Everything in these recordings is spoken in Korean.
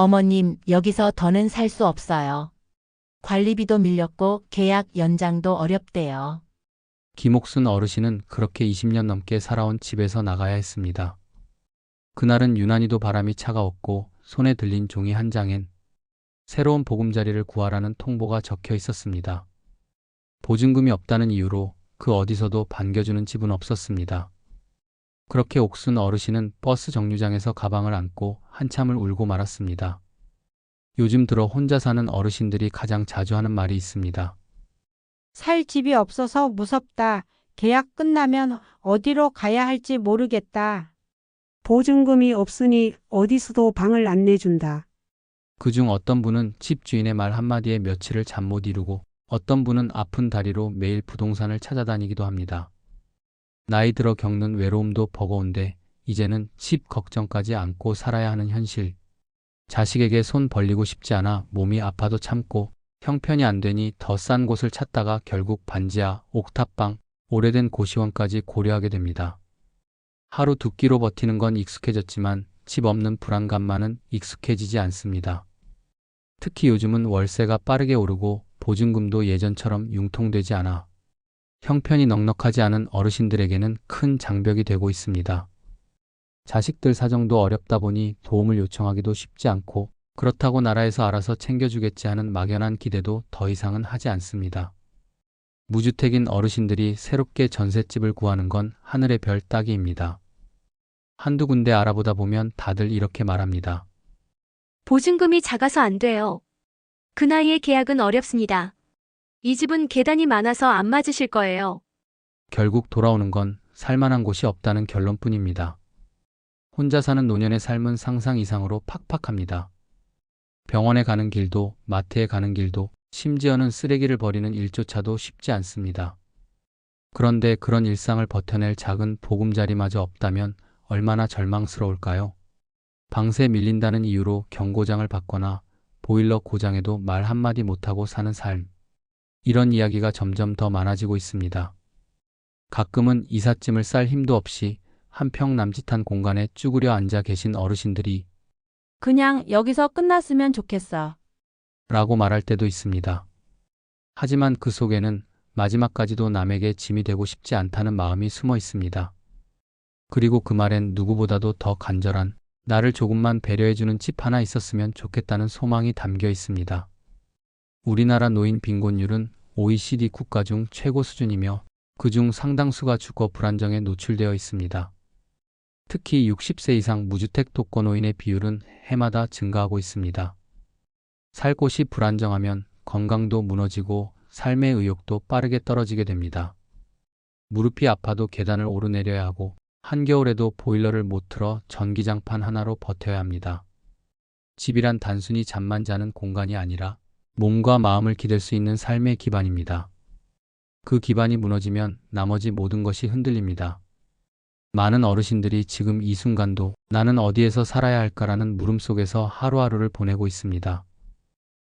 어머님, 여기서 더는 살 수 없어요. 관리비도 밀렸고 계약 연장도 어렵대요. 김옥순 어르신은 그렇게 20년 넘게 살아온 집에서 나가야 했습니다. 그날은 유난히도 바람이 차가웠고 손에 들린 종이 한 장엔 새로운 보금자리를 구하라는 통보가 적혀 있었습니다. 보증금이 없다는 이유로 그 어디서도 반겨주는 집은 없었습니다. 그렇게 옥순 어르신은 버스 정류장에서 가방을 안고 한참을 울고 말았습니다. 요즘 들어 혼자 사는 어르신들이 가장 자주 하는 말이 있습니다. 살 집이 없어서 무섭다. 계약 끝나면 어디로 가야 할지 모르겠다. 보증금이 없으니 어디서도 방을 안 내준다. 그중 어떤 분은 집 주인의 말 한마디에 며칠을 잠 못 이루고 어떤 분은 아픈 다리로 매일 부동산을 찾아다니기도 합니다. 나이 들어 겪는 외로움도 버거운데 이제는 집 걱정까지 안고 살아야 하는 현실. 자식에게 손 벌리고 싶지 않아 몸이 아파도 참고 형편이 안 되니 더 싼 곳을 찾다가 결국 반지하, 옥탑방, 오래된 고시원까지 고려하게 됩니다. 하루 두 끼로 버티는 건 익숙해졌지만 집 없는 불안감만은 익숙해지지 않습니다. 특히 요즘은 월세가 빠르게 오르고 보증금도 예전처럼 융통되지 않아 형편이 넉넉하지 않은 어르신들에게는 큰 장벽이 되고 있습니다. 자식들 사정도 어렵다 보니 도움을 요청하기도 쉽지 않고 그렇다고 나라에서 알아서 챙겨주겠지 하는 막연한 기대도 더 이상은 하지 않습니다. 무주택인 어르신들이 새롭게 전셋집을 구하는 건 하늘의 별 따기입니다. 한두 군데 알아보다 보면 다들 이렇게 말합니다. 보증금이 작아서 안 돼요. 그 나이에 계약은 어렵습니다. 이 집은 계단이 많아서 안 맞으실 거예요. 결국 돌아오는 건 살만한 곳이 없다는 결론뿐입니다. 혼자 사는 노년의 삶은 상상 이상으로 팍팍합니다. 병원에 가는 길도, 마트에 가는 길도, 심지어는 쓰레기를 버리는 일조차도 쉽지 않습니다. 그런데 그런 일상을 버텨낼 작은 보금자리마저 없다면 얼마나 절망스러울까요? 방세 밀린다는 이유로 경고장을 받거나 보일러 고장에도 말 한마디 못하고 사는 삶. 이런 이야기가 점점 더 많아지고 있습니다. 가끔은 이삿짐을 쌀 힘도 없이 한평 남짓한 공간에 쭈그려 앉아 계신 어르신들이 그냥 여기서 끝났으면 좋겠어. 라고 말할 때도 있습니다. 하지만 그 속에는 마지막까지도 남에게 짐이 되고 싶지 않다는 마음이 숨어 있습니다. 그리고 그 말엔 누구보다도 더 간절한 나를 조금만 배려해주는 집 하나 있었으면 좋겠다는 소망이 담겨 있습니다. 우리나라 노인 빈곤율은 OECD 국가 중 최고 수준이며 그중 상당수가 주거 불안정에 노출되어 있습니다. 특히 60세 이상 무주택 독거 노인의 비율은 해마다 증가하고 있습니다. 살 곳이 불안정하면 건강도 무너지고 삶의 의욕도 빠르게 떨어지게 됩니다. 무릎이 아파도 계단을 오르내려야 하고 한겨울에도 보일러를 못 틀어 전기장판 하나로 버텨야 합니다. 집이란 단순히 잠만 자는 공간이 아니라 몸과 마음을 기댈 수 있는 삶의 기반입니다. 그 기반이 무너지면 나머지 모든 것이 흔들립니다. 많은 어르신들이 지금 이 순간도 나는 어디에서 살아야 할까라는 물음 속에서 하루하루를 보내고 있습니다.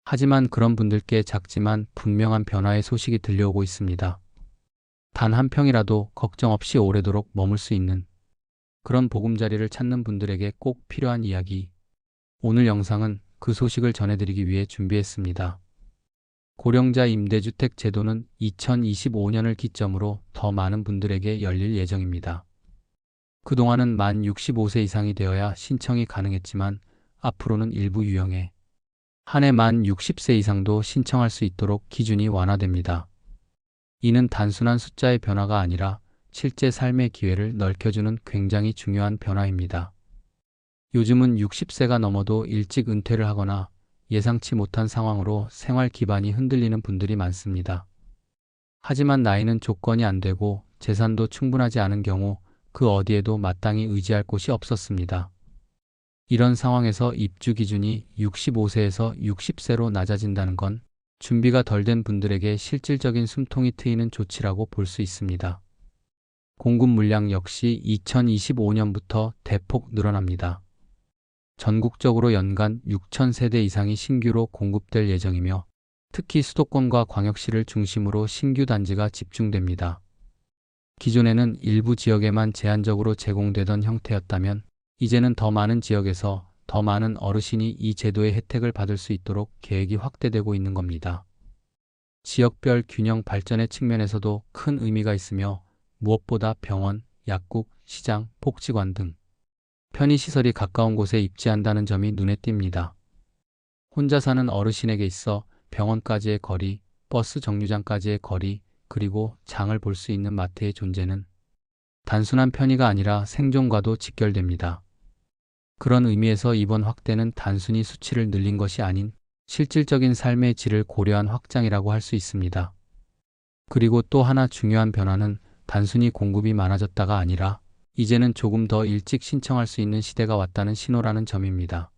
하지만 그런 분들께 작지만 분명한 변화의 소식이 들려오고 있습니다. 단 한 평이라도 걱정 없이 오래도록 머물 수 있는 그런 보금자리를 찾는 분들에게 꼭 필요한 이야기. 오늘 영상은 그 소식을 전해드리기 위해 준비했습니다. 고령자 임대주택 제도는 2025년을 기점으로 더 많은 분들에게 열릴 예정입니다. 그동안은 만 65세 이상이 되어야 신청이 가능했지만 앞으로는 일부 유형에 한 해 만 60세 이상도 신청할 수 있도록 기준이 완화됩니다. 이는 단순한 숫자의 변화가 아니라 실제 삶의 기회를 넓혀주는 굉장히 중요한 변화입니다. 요즘은 60세가 넘어도 일찍 은퇴를 하거나 예상치 못한 상황으로 생활 기반이 흔들리는 분들이 많습니다. 하지만 나이는 조건이 안 되고 재산도 충분하지 않은 경우 그 어디에도 마땅히 의지할 곳이 없었습니다. 이런 상황에서 입주 기준이 65세에서 60세로 낮아진다는 건 준비가 덜 된 분들에게 실질적인 숨통이 트이는 조치라고 볼 수 있습니다. 공급 물량 역시 2025년부터 대폭 늘어납니다. 전국적으로 연간 6천 세대 이상이 신규로 공급될 예정이며 특히 수도권과 광역시를 중심으로 신규 단지가 집중됩니다. 기존에는 일부 지역에만 제한적으로 제공되던 형태였다면 이제는 더 많은 지역에서 더 많은 어르신이 이 제도의 혜택을 받을 수 있도록 계획이 확대되고 있는 겁니다. 지역별 균형 발전의 측면에서도 큰 의미가 있으며 무엇보다 병원, 약국, 시장, 복지관 등 편의시설이 가까운 곳에 입지한다는 점이 눈에 띕니다. 혼자 사는 어르신에게 있어 병원까지의 거리, 버스 정류장까지의 거리, 그리고 장을 볼 수 있는 마트의 존재는 단순한 편의가 아니라 생존과도 직결됩니다. 그런 의미에서 이번 확대는 단순히 수치를 늘린 것이 아닌 실질적인 삶의 질을 고려한 확장이라고 할 수 있습니다. 그리고 또 하나 중요한 변화는 단순히 공급이 많아졌다가 아니라 이제는 조금 더 일찍 신청할 수 있는 시대가 왔다는 신호라는 점입니다.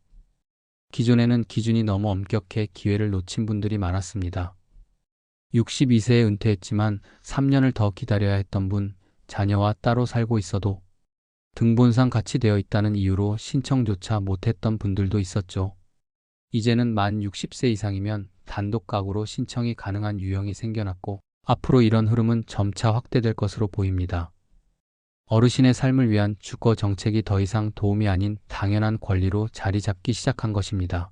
기존에는 기준이 너무 엄격해 기회를 놓친 분들이 많았습니다. 62세에 은퇴했지만 3년을 더 기다려야 했던 분, 자녀와 따로 살고 있어도 등본상 같이 되어 있다는 이유로 신청조차 못했던 분들도 있었죠. 이제는 만 60세 이상이면 단독 가구로 신청이 가능한 유형이 생겨났고 앞으로 이런 흐름은 점차 확대될 것으로 보입니다. 어르신의 삶을 위한 주거 정책이 더 이상 도움이 아닌 당연한 권리로 자리 잡기 시작한 것입니다.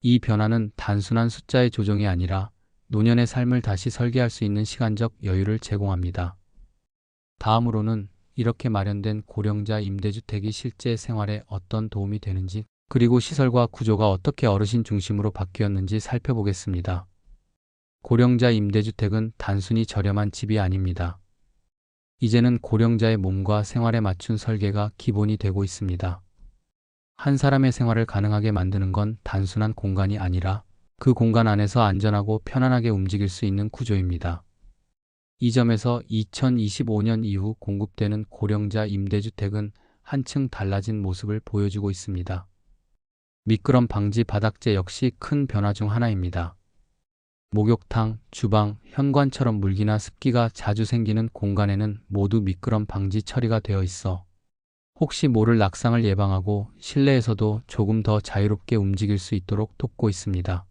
이 변화는 단순한 숫자의 조정이 아니라 노년의 삶을 다시 설계할 수 있는 시간적 여유를 제공합니다. 다음으로는 이렇게 마련된 고령자 임대주택이 실제 생활에 어떤 도움이 되는지 그리고 시설과 구조가 어떻게 어르신 중심으로 바뀌었는지 살펴보겠습니다. 고령자 임대주택은 단순히 저렴한 집이 아닙니다. 이제는 고령자의 몸과 생활에 맞춘 설계가 기본이 되고 있습니다. 한 사람의 생활을 가능하게 만드는 건 단순한 공간이 아니라 그 공간 안에서 안전하고 편안하게 움직일 수 있는 구조입니다. 이 점에서 2025년 이후 공급되는 고령자 임대주택은 한층 달라진 모습을 보여주고 있습니다. 미끄럼 방지 바닥재 역시 큰 변화 중 하나입니다. 목욕탕, 주방, 현관처럼 물기나 습기가 자주 생기는 공간에는 모두 미끄럼 방지 처리가 되어 있어 혹시 모를 낙상을 예방하고 실내에서도 조금 더 자유롭게 움직일 수 있도록 돕고 있습니다.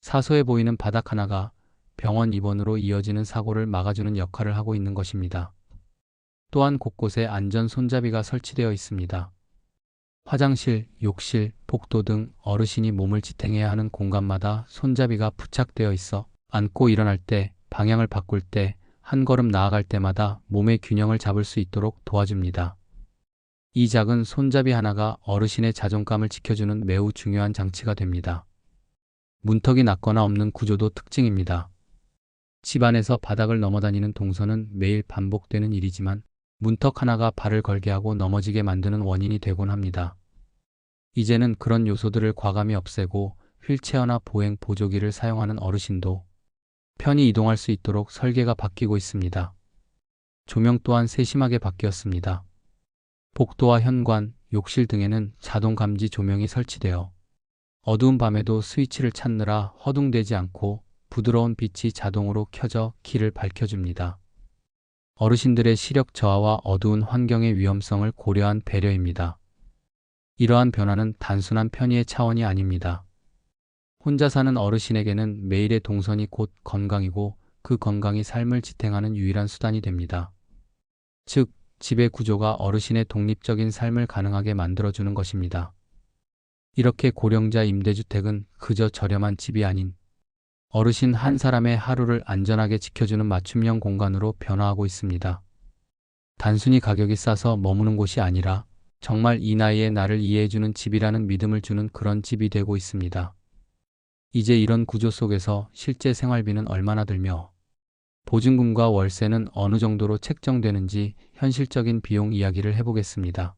사소해 보이는 바닥 하나가 병원 입원으로 이어지는 사고를 막아주는 역할을 하고 있는 것입니다. 또한 곳곳에 안전 손잡이가 설치되어 있습니다. 화장실, 욕실, 복도 등 어르신이 몸을 지탱해야 하는 공간마다 손잡이가 부착되어 있어 앉고 일어날 때, 방향을 바꿀 때, 한 걸음 나아갈 때마다 몸의 균형을 잡을 수 있도록 도와줍니다. 이 작은 손잡이 하나가 어르신의 자존감을 지켜주는 매우 중요한 장치가 됩니다. 문턱이 낮거나 없는 구조도 특징입니다. 집안에서 바닥을 넘어다니는 동선은 매일 반복되는 일이지만 문턱 하나가 발을 걸게 하고 넘어지게 만드는 원인이 되곤 합니다. 이제는 그런 요소들을 과감히 없애고 휠체어나 보행 보조기를 사용하는 어르신도 편히 이동할 수 있도록 설계가 바뀌고 있습니다. 조명 또한 세심하게 바뀌었습니다. 복도와 현관, 욕실 등에는 자동 감지 조명이 설치되어 어두운 밤에도 스위치를 찾느라 허둥대지 않고 부드러운 빛이 자동으로 켜져 길을 밝혀줍니다. 어르신들의 시력 저하와 어두운 환경의 위험성을 고려한 배려입니다. 이러한 변화는 단순한 편의의 차원이 아닙니다. 혼자 사는 어르신에게는 매일의 동선이 곧 건강이고 그 건강이 삶을 지탱하는 유일한 수단이 됩니다. 즉, 집의 구조가 어르신의 독립적인 삶을 가능하게 만들어주는 것입니다. 이렇게 고령자 임대주택은 그저 저렴한 집이 아닌 어르신 한 사람의 하루를 안전하게 지켜주는 맞춤형 공간으로 변화하고 있습니다. 단순히 가격이 싸서 머무는 곳이 아니라 정말 이 나이에 나를 이해해주는 집이라는 믿음을 주는 그런 집이 되고 있습니다. 이제 이런 구조 속에서 실제 생활비는 얼마나 들며 보증금과 월세는 어느 정도로 책정되는지 현실적인 비용 이야기를 해보겠습니다.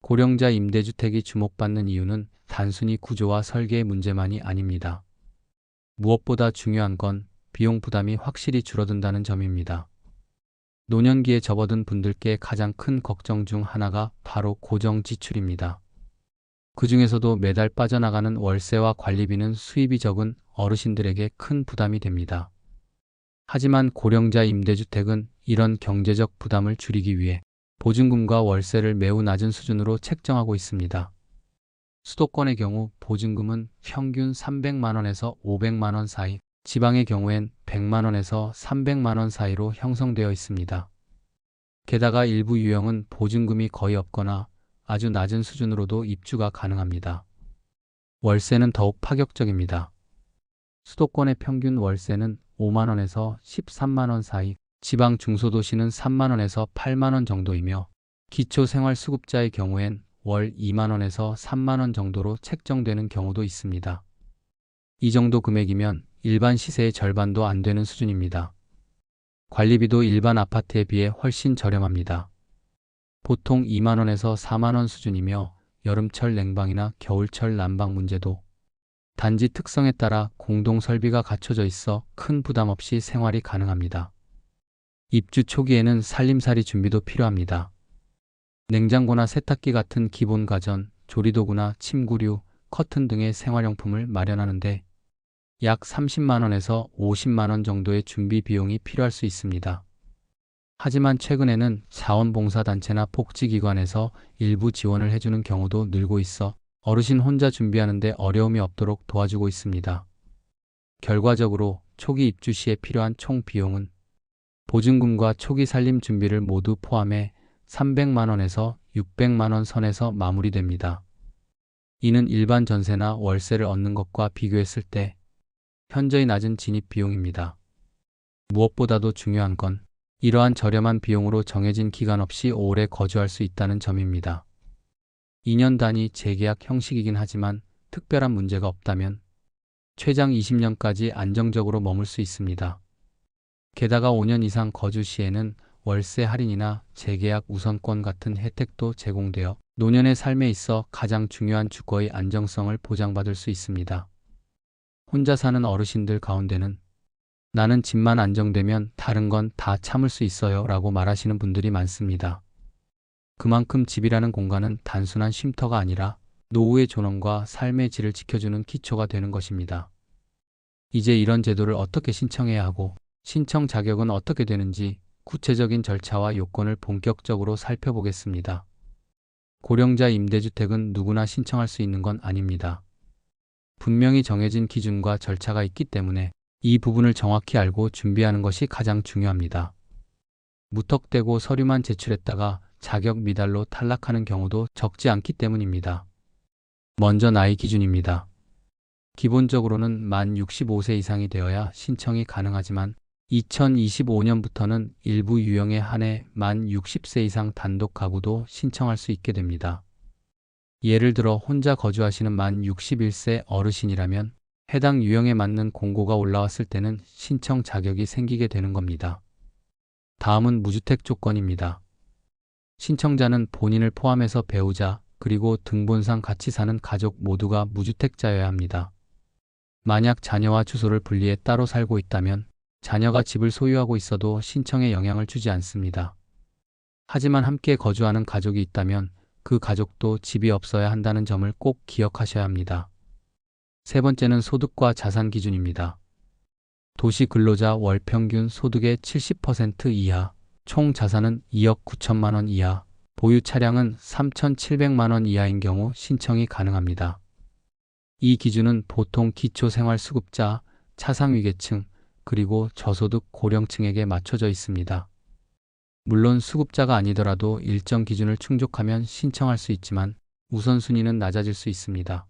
고령자 임대주택이 주목받는 이유는 단순히 구조와 설계의 문제만이 아닙니다. 무엇보다 중요한 건 비용 부담이 확실히 줄어든다는 점입니다. 노년기에 접어든 분들께 가장 큰 걱정 중 하나가 바로 고정 지출입니다. 그 중에서도 매달 빠져나가는 월세와 관리비는 수입이 적은 어르신들에게 큰 부담이 됩니다. 하지만 고령자 임대주택은 이런 경제적 부담을 줄이기 위해 보증금과 월세를 매우 낮은 수준으로 책정하고 있습니다. 수도권의 경우 보증금은 평균 300만원에서 500만원 사이, 지방의 경우엔 100만원에서 300만원 사이로 형성되어 있습니다. 게다가 일부 유형은 보증금이 거의 없거나 아주 낮은 수준으로도 입주가 가능합니다. 월세는 더욱 파격적입니다. 수도권의 평균 월세는 5만원에서 13만원 사이, 지방 중소도시는 3만원에서 8만원 정도이며, 기초생활수급자의 경우엔 월 2만원에서 3만원 정도로 책정되는 경우도 있습니다. 이 정도 금액이면 일반 시세의 절반도 안 되는 수준입니다. 관리비도 일반 아파트에 비해 훨씬 저렴합니다. 보통 2만원에서 4만원 수준이며 여름철 냉방이나 겨울철 난방 문제도 단지 특성에 따라 공동 설비가 갖춰져 있어 큰 부담 없이 생활이 가능합니다. 입주 초기에는 살림살이 준비도 필요합니다. 냉장고나 세탁기 같은 기본 가전, 조리도구나 침구류, 커튼 등의 생활용품을 마련하는데 약 30만원에서 50만원 정도의 준비 비용이 필요할 수 있습니다. 하지만 최근에는 자원봉사단체나 복지기관에서 일부 지원을 해주는 경우도 늘고 있어 어르신 혼자 준비하는데 어려움이 없도록 도와주고 있습니다. 결과적으로 초기 입주 시에 필요한 총 비용은 보증금과 초기 살림 준비를 모두 포함해 300만원에서 600만원 선에서 마무리됩니다. 이는 일반 전세나 월세를 얻는 것과 비교했을 때 현저히 낮은 진입 비용입니다. 무엇보다도 중요한 건 이러한 저렴한 비용으로 정해진 기간 없이 오래 거주할 수 있다는 점입니다. 2년 단위 재계약 형식이긴 하지만 특별한 문제가 없다면 최장 20년까지 안정적으로 머물 수 있습니다. 게다가 5년 이상 거주 시에는 월세 할인이나 재계약 우선권 같은 혜택도 제공되어 노년의 삶에 있어 가장 중요한 주거의 안정성을 보장받을 수 있습니다. 혼자 사는 어르신들 가운데는 나는 집만 안정되면 다른 건 다 참을 수 있어요 라고 말하시는 분들이 많습니다. 그만큼 집이라는 공간은 단순한 쉼터가 아니라 노후의 존엄과 삶의 질을 지켜주는 기초가 되는 것입니다. 이제 이런 제도를 어떻게 신청해야 하고 신청 자격은 어떻게 되는지 구체적인 절차와 요건을 본격적으로 살펴보겠습니다. 고령자 임대주택은 누구나 신청할 수 있는 건 아닙니다. 분명히 정해진 기준과 절차가 있기 때문에 이 부분을 정확히 알고 준비하는 것이 가장 중요합니다. 무턱대고 서류만 제출했다가 자격 미달로 탈락하는 경우도 적지 않기 때문입니다. 먼저 나이 기준입니다. 기본적으로는 만 65세 이상이 되어야 신청이 가능하지만 2025년부터는 일부 유형에 한해 만 60세 이상 단독 가구도 신청할 수 있게 됩니다. 예를 들어 혼자 거주하시는 만 61세 어르신이라면 해당 유형에 맞는 공고가 올라왔을 때는 신청 자격이 생기게 되는 겁니다. 다음은 무주택 조건입니다. 신청자는 본인을 포함해서 배우자, 그리고 등본상 같이 사는 가족 모두가 무주택자여야 합니다. 만약 자녀와 주소를 분리해 따로 살고 있다면 자녀가 집을 소유하고 있어도 신청에 영향을 주지 않습니다. 하지만 함께 거주하는 가족이 있다면 그 가족도 집이 없어야 한다는 점을 꼭 기억하셔야 합니다. 세 번째는 소득과 자산 기준입니다. 도시 근로자 월 평균 소득의 70% 이하, 총 자산은 2억 9천만 원 이하, 보유 차량은 3,700만 원 이하인 경우 신청이 가능합니다. 이 기준은 보통 기초생활수급자, 차상위계층, 그리고 저소득 고령층에게 맞춰져 있습니다. 물론 수급자가 아니더라도 일정 기준을 충족하면 신청할 수 있지만 우선순위는 낮아질 수 있습니다.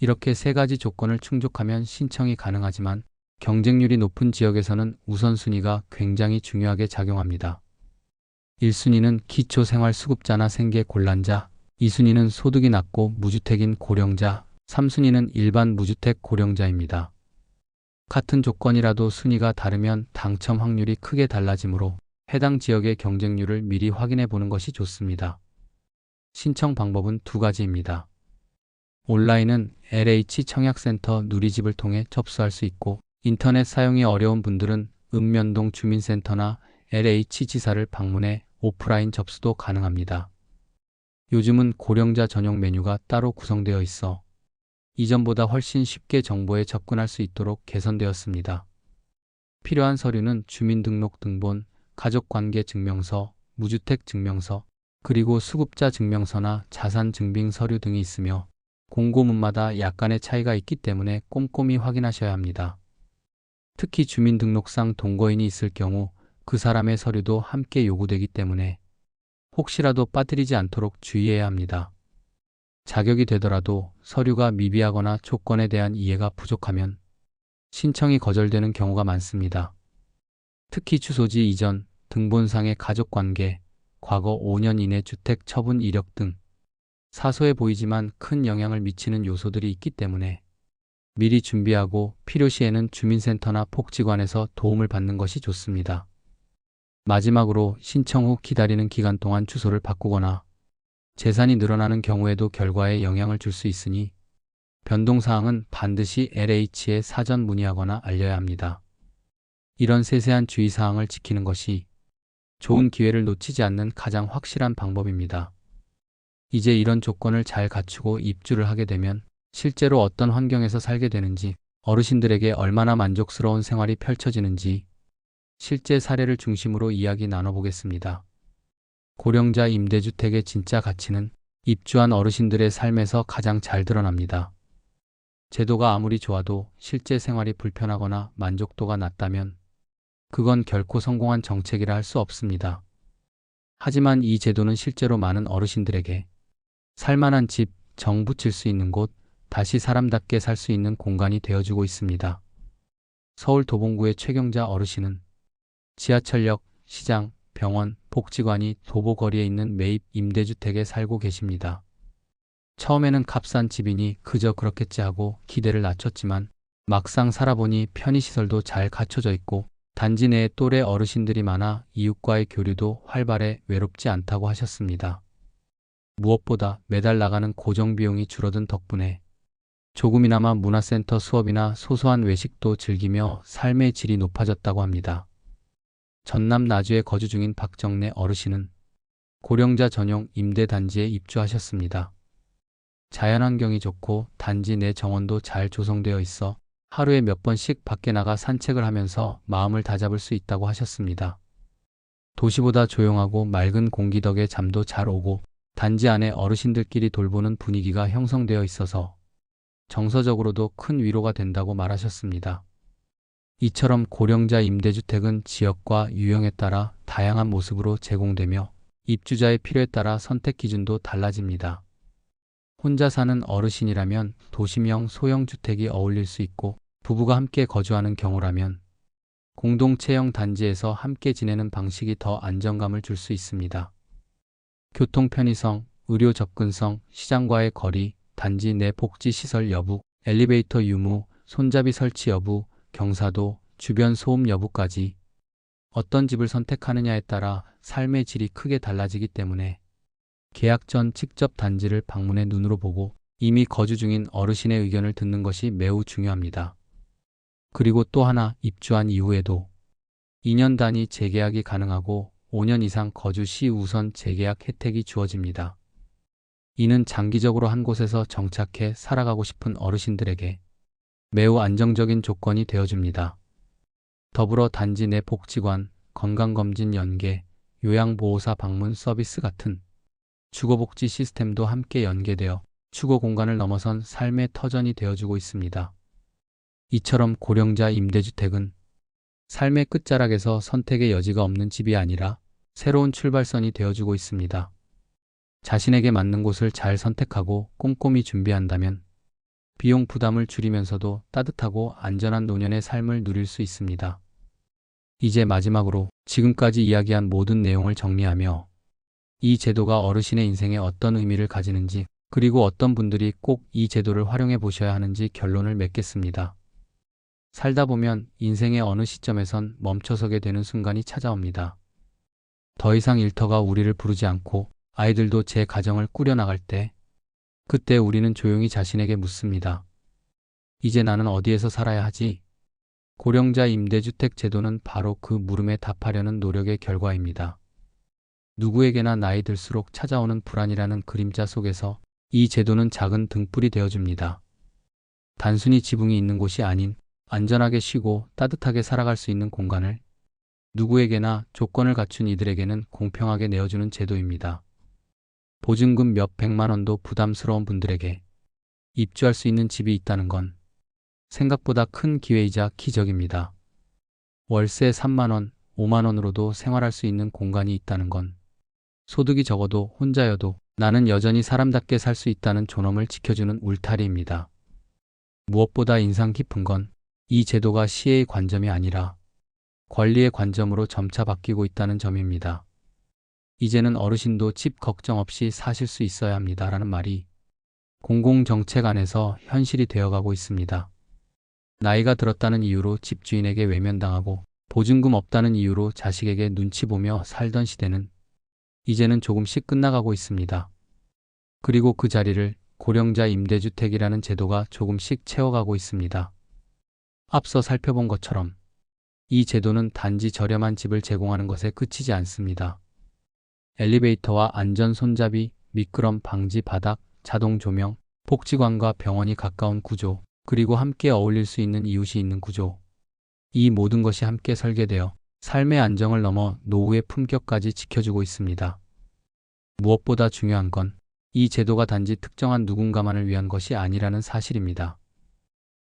이렇게 세 가지 조건을 충족하면 신청이 가능하지만 경쟁률이 높은 지역에서는 우선순위가 굉장히 중요하게 작용합니다. 1순위는 기초생활수급자나 생계곤란자, 2순위는 소득이 낮고 무주택인 고령자, 3순위는 일반 무주택 고령자입니다. 같은 조건이라도 순위가 다르면 당첨 확률이 크게 달라지므로 해당 지역의 경쟁률을 미리 확인해 보는 것이 좋습니다. 신청 방법은 두 가지입니다. 온라인은 LH 청약센터 누리집을 통해 접수할 수 있고 인터넷 사용이 어려운 분들은 읍면동 주민센터나 LH 지사를 방문해 오프라인 접수도 가능합니다. 요즘은 고령자 전용 메뉴가 따로 구성되어 있어 이전보다 훨씬 쉽게 정보에 접근할 수 있도록 개선되었습니다. 필요한 서류는 주민등록등본, 가족관계증명서, 무주택증명서, 그리고 수급자 증명서나 자산증빙 서류 등이 있으며 공고문마다 약간의 차이가 있기 때문에 꼼꼼히 확인하셔야 합니다. 특히 주민등록상 동거인이 있을 경우 그 사람의 서류도 함께 요구되기 때문에 혹시라도 빠뜨리지 않도록 주의해야 합니다. 자격이 되더라도 서류가 미비하거나 조건에 대한 이해가 부족하면 신청이 거절되는 경우가 많습니다. 특히 주소지 이전, 등본상의 가족관계, 과거 5년 이내 주택 처분 이력 등 사소해 보이지만 큰 영향을 미치는 요소들이 있기 때문에 미리 준비하고 필요시에는 주민센터나 복지관에서 도움을 받는 것이 좋습니다. 마지막으로 신청 후 기다리는 기간 동안 주소를 바꾸거나 재산이 늘어나는 경우에도 결과에 영향을 줄 수 있으니 변동사항은 반드시 LH에 사전 문의하거나 알려야 합니다. 이런 세세한 주의사항을 지키는 것이 좋은 기회를 놓치지 않는 가장 확실한 방법입니다. 이제 이런 조건을 잘 갖추고 입주를 하게 되면 실제로 어떤 환경에서 살게 되는지, 어르신들에게 얼마나 만족스러운 생활이 펼쳐지는지 실제 사례를 중심으로 이야기 나눠보겠습니다. 고령자 임대주택의 진짜 가치는 입주한 어르신들의 삶에서 가장 잘 드러납니다. 제도가 아무리 좋아도 실제 생활이 불편하거나 만족도가 낮다면 그건 결코 성공한 정책이라 할 수 없습니다. 하지만 이 제도는 실제로 많은 어르신들에게 살만한 집, 정 붙일 수 있는 곳, 다시 사람답게 살 수 있는 공간이 되어주고 있습니다. 서울 도봉구의 최경자 어르신은 지하철역, 시장, 병원, 복지관이 도보거리에 있는 매입 임대주택에 살고 계십니다. 처음에는 값싼 집이니 그저 그렇겠지 하고 기대를 낮췄지만 막상 살아보니 편의시설도 잘 갖춰져 있고 단지 내에 또래 어르신들이 많아 이웃과의 교류도 활발해 외롭지 않다고 하셨습니다. 무엇보다 매달 나가는 고정비용이 줄어든 덕분에 조금이나마 문화센터 수업이나 소소한 외식도 즐기며 삶의 질이 높아졌다고 합니다. 전남 나주에 거주 중인 박정래 어르신은 고령자 전용 임대단지에 입주하셨습니다. 자연환경이 좋고 단지 내 정원도 잘 조성되어 있어 하루에 몇 번씩 밖에 나가 산책을 하면서 마음을 다잡을 수 있다고 하셨습니다. 도시보다 조용하고 맑은 공기 덕에 잠도 잘 오고 단지 안에 어르신들끼리 돌보는 분위기가 형성되어 있어서 정서적으로도 큰 위로가 된다고 말하셨습니다. 이처럼 고령자 임대주택은 지역과 유형에 따라 다양한 모습으로 제공되며 입주자의 필요에 따라 선택 기준도 달라집니다. 혼자 사는 어르신이라면 도심형 소형 주택이 어울릴 수 있고 부부가 함께 거주하는 경우라면 공동체형 단지에서 함께 지내는 방식이 더 안정감을 줄 수 있습니다. 교통 편의성, 의료 접근성, 시장과의 거리, 단지 내 복지 시설 여부, 엘리베이터 유무, 손잡이 설치 여부, 경사도, 주변 소음 여부까지 어떤 집을 선택하느냐에 따라 삶의 질이 크게 달라지기 때문에 계약 전 직접 단지를 방문해 눈으로 보고 이미 거주 중인 어르신의 의견을 듣는 것이 매우 중요합니다. 그리고 또 하나 입주한 이후에도 2년 단위 재계약이 가능하고 5년 이상 거주 시 우선 재계약 혜택이 주어집니다. 이는 장기적으로 한 곳에서 정착해 살아가고 싶은 어르신들에게 매우 안정적인 조건이 되어줍니다. 더불어 단지 내 복지관, 건강검진 연계, 요양보호사 방문 서비스 같은 주거복지 시스템도 함께 연계되어 주거 공간을 넘어선 삶의 터전이 되어주고 있습니다. 이처럼 고령자 임대주택은 삶의 끝자락에서 선택의 여지가 없는 집이 아니라 새로운 출발선이 되어주고 있습니다. 자신에게 맞는 곳을 잘 선택하고 꼼꼼히 준비한다면 비용 부담을 줄이면서도 따뜻하고 안전한 노년의 삶을 누릴 수 있습니다. 이제 마지막으로 지금까지 이야기한 모든 내용을 정리하며 이 제도가 어르신의 인생에 어떤 의미를 가지는지 그리고 어떤 분들이 꼭 이 제도를 활용해 보셔야 하는지 결론을 맺겠습니다. 살다 보면 인생의 어느 시점에선 멈춰서게 되는 순간이 찾아옵니다. 더 이상 일터가 우리를 부르지 않고 아이들도 제 가정을 꾸려나갈 때 그때 우리는 조용히 자신에게 묻습니다. 이제 나는 어디에서 살아야 하지? 고령자 임대주택 제도는 바로 그 물음에 답하려는 노력의 결과입니다. 누구에게나 나이 들수록 찾아오는 불안이라는 그림자 속에서 이 제도는 작은 등불이 되어줍니다. 단순히 지붕이 있는 곳이 아닌 안전하게 쉬고 따뜻하게 살아갈 수 있는 공간을 누구에게나 조건을 갖춘 이들에게는 공평하게 내어주는 제도입니다. 보증금 몇 백만 원도 부담스러운 분들에게 입주할 수 있는 집이 있다는 건 생각보다 큰 기회이자 기적입니다. 월세 3만 원, 5만 원으로도 생활할 수 있는 공간이 있다는 건 소득이 적어도 혼자여도 나는 여전히 사람답게 살 수 있다는 존엄을 지켜주는 울타리입니다. 무엇보다 인상 깊은 건 이 제도가 시혜의 관점이 아니라 권리의 관점으로 점차 바뀌고 있다는 점입니다. 이제는 어르신도 집 걱정 없이 사실 수 있어야 합니다라는 말이 공공정책 안에서 현실이 되어가고 있습니다. 나이가 들었다는 이유로 집주인에게 외면당하고 보증금 없다는 이유로 자식에게 눈치 보며 살던 시대는 이제는 조금씩 끝나가고 있습니다. 그리고 그 자리를 고령자 임대주택이라는 제도가 조금씩 채워가고 있습니다. 앞서 살펴본 것처럼 이 제도는 단지 저렴한 집을 제공하는 것에 그치지 않습니다. 엘리베이터와 안전 손잡이, 미끄럼 방지 바닥, 자동 조명, 복지관과 병원이 가까운 구조, 그리고 함께 어울릴 수 있는 이웃이 있는 구조. 이 모든 것이 함께 설계되어 삶의 안정을 넘어 노후의 품격까지 지켜주고 있습니다. 무엇보다 중요한 건 이 제도가 단지 특정한 누군가만을 위한 것이 아니라는 사실입니다.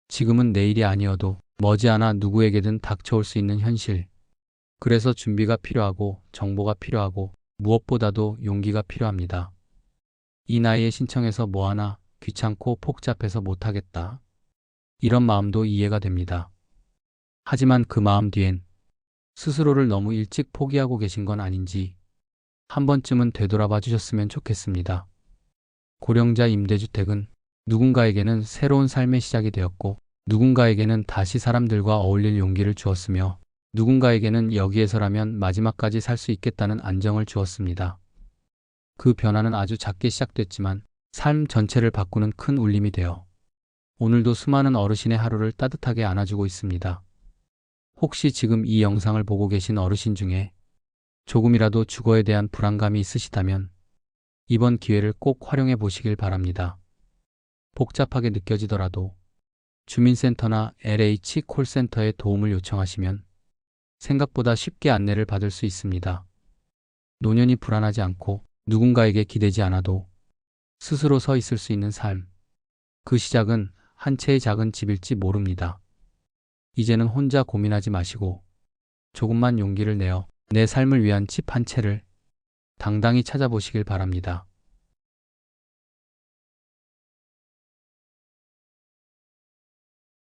지금은 내일이 아니어도 머지않아 누구에게든 닥쳐올 수 있는 현실. 그래서 준비가 필요하고 정보가 필요하고 무엇보다도 용기가 필요합니다. 이 나이에 신청해서 뭐하나 귀찮고 복잡해서 못하겠다. 이런 마음도 이해가 됩니다. 하지만 그 마음 뒤엔 스스로를 너무 일찍 포기하고 계신 건 아닌지 한 번쯤은 되돌아봐 주셨으면 좋겠습니다. 고령자 임대주택은 누군가에게는 새로운 삶의 시작이 되었고 누군가에게는 다시 사람들과 어울릴 용기를 주었으며 누군가에게는 여기에서라면 마지막까지 살 수 있겠다는 안정을 주었습니다. 그 변화는 아주 작게 시작됐지만 삶 전체를 바꾸는 큰 울림이 되어 오늘도 수많은 어르신의 하루를 따뜻하게 안아주고 있습니다. 혹시 지금 이 영상을 보고 계신 어르신 중에 조금이라도 주거에 대한 불안감이 있으시다면 이번 기회를 꼭 활용해 보시길 바랍니다. 복잡하게 느껴지더라도 주민센터나 LH 콜센터에 도움을 요청하시면 생각보다 쉽게 안내를 받을 수 있습니다. 노년이 불안하지 않고 누군가에게 기대지 않아도 스스로 서 있을 수 있는 삶. 그 시작은 한 채의 작은 집일지 모릅니다. 이제는 혼자 고민하지 마시고 조금만 용기를 내어 내 삶을 위한 집 한 채를 당당히 찾아보시길 바랍니다.